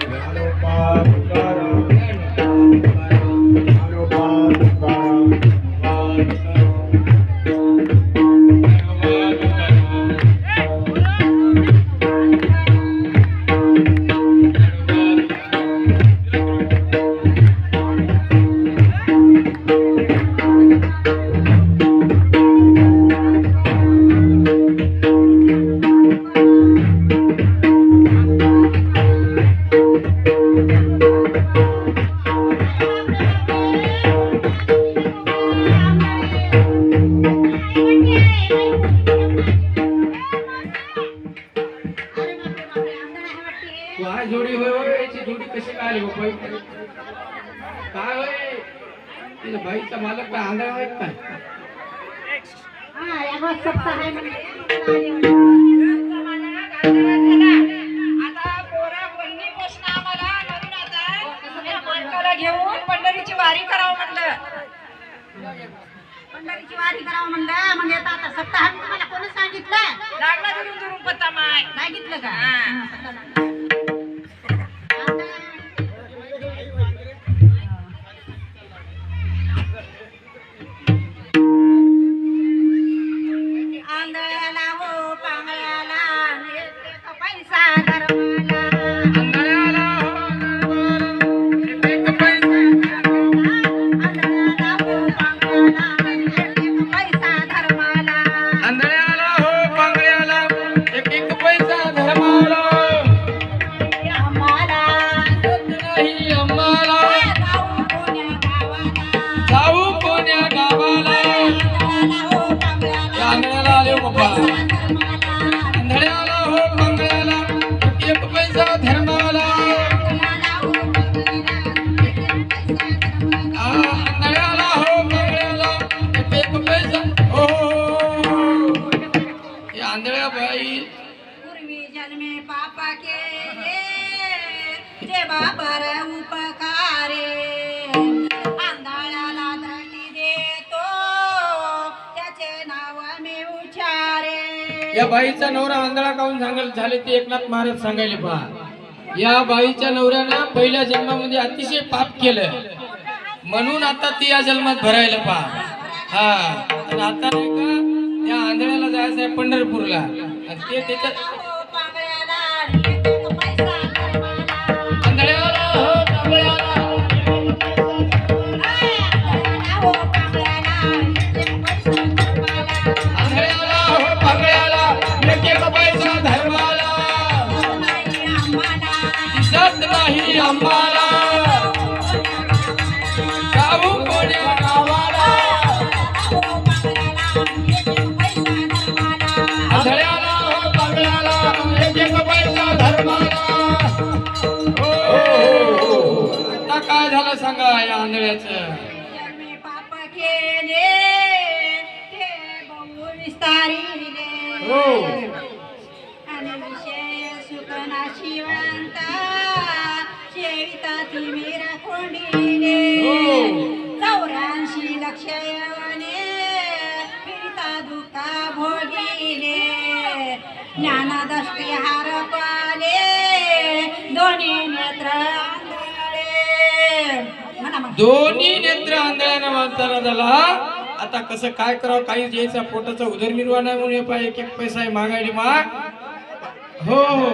Bye. जोडी होय होय याची जोडी कशी काय आली इथे? काय होय? तिच्या बाईचा मालक काय? आंधळा आहे काय घेऊन पंढरीची वारी करावं म्हणलं. पंढरीची वारी करावं म्हणलं. मग येता आता सप्ताह तुम्हाला कोणी सांगितलं? लागला दुरून दुरून पत्ता माय. सांगितलं का? जे बर उपकारे आंधळाला दृष्टी देतो त्याचे नाव मी उचारे या बाईचा नवरा आंधळा काहून सांगत झाले ते एकनाथ महाराज सांगायले पहा. या बाईच्या नवऱ्यानं पहिल्या जन्मामध्ये अतिशय पाप केलं. म्हणून आता ती या जन्मात भरायला पहा. हा आता नाही का त्या आंधळ्याला जायचं आहे पंढरपूरला. आणि ते त्याच्या सांगा या आंधळ्याचं जन्मे पाप केले ते बहु विस्तारिले हो. आणि विषय सुखना शिवंता सेविता ती मीरा खोंडिले हो. चौऱ्याऐंशी लक्ष यवने फिरता दुःखा भोगिले ज्ञानदष्टी हार दोन्ही नेत्र आंधळ्यानं माणसाला झाला. आता कसं काय करावं? काही यायचा पोटाचा उदरनिर्वाह नाही म्हणून पाय एक एक पैसा आहे मागायला माग हो. हो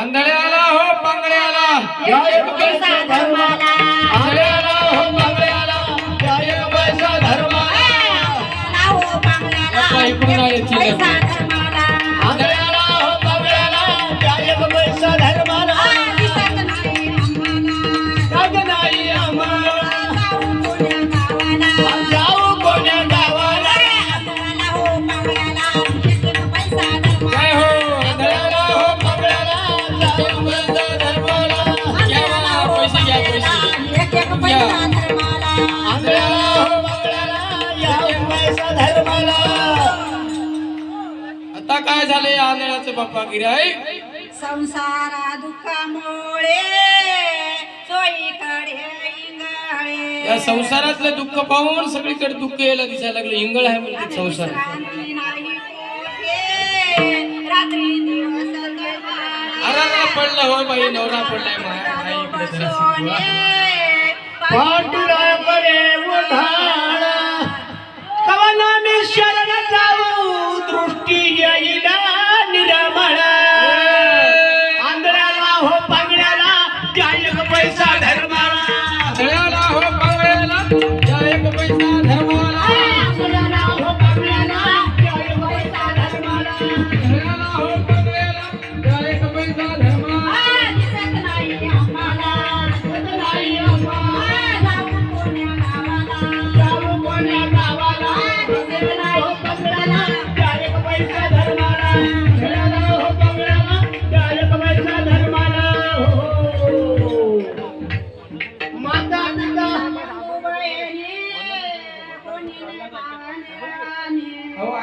आंधळ्याला हो पांगळ्याला या म्हणतो बाप्पा गिराय संसारा दुःखामुळे या संसारातलं दुःख पाहून सगळीकडे दुःख यायला दिसायला लागलं. इंगळ आहे म्हणजे संसार. रात्री नाही कोठे, हो बाई नवरा पडलाय माया. आई उधाळा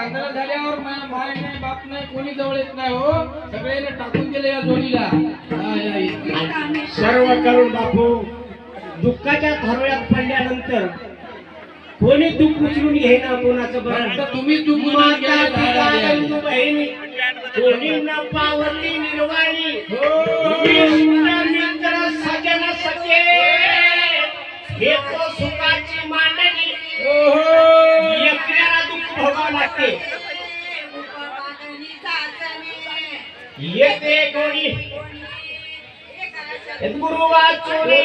म्हातारा झाल्यावर माझ्या भाय नाही बाप नाही कोणी जवळ येत नाही हो. सगळ्यांना टाकून दिले या जोडीला. सर्व करून बापू दुःखाच्या थरव्यात पडल्यानंतर कोणी दुःख उचलून घेईना कोणाचं बरं? तुम्ही दुःख कोणी न पावती निर्वाणी हो. सजन सके हे तो सुख येते कोणी? गुरु वाचुरी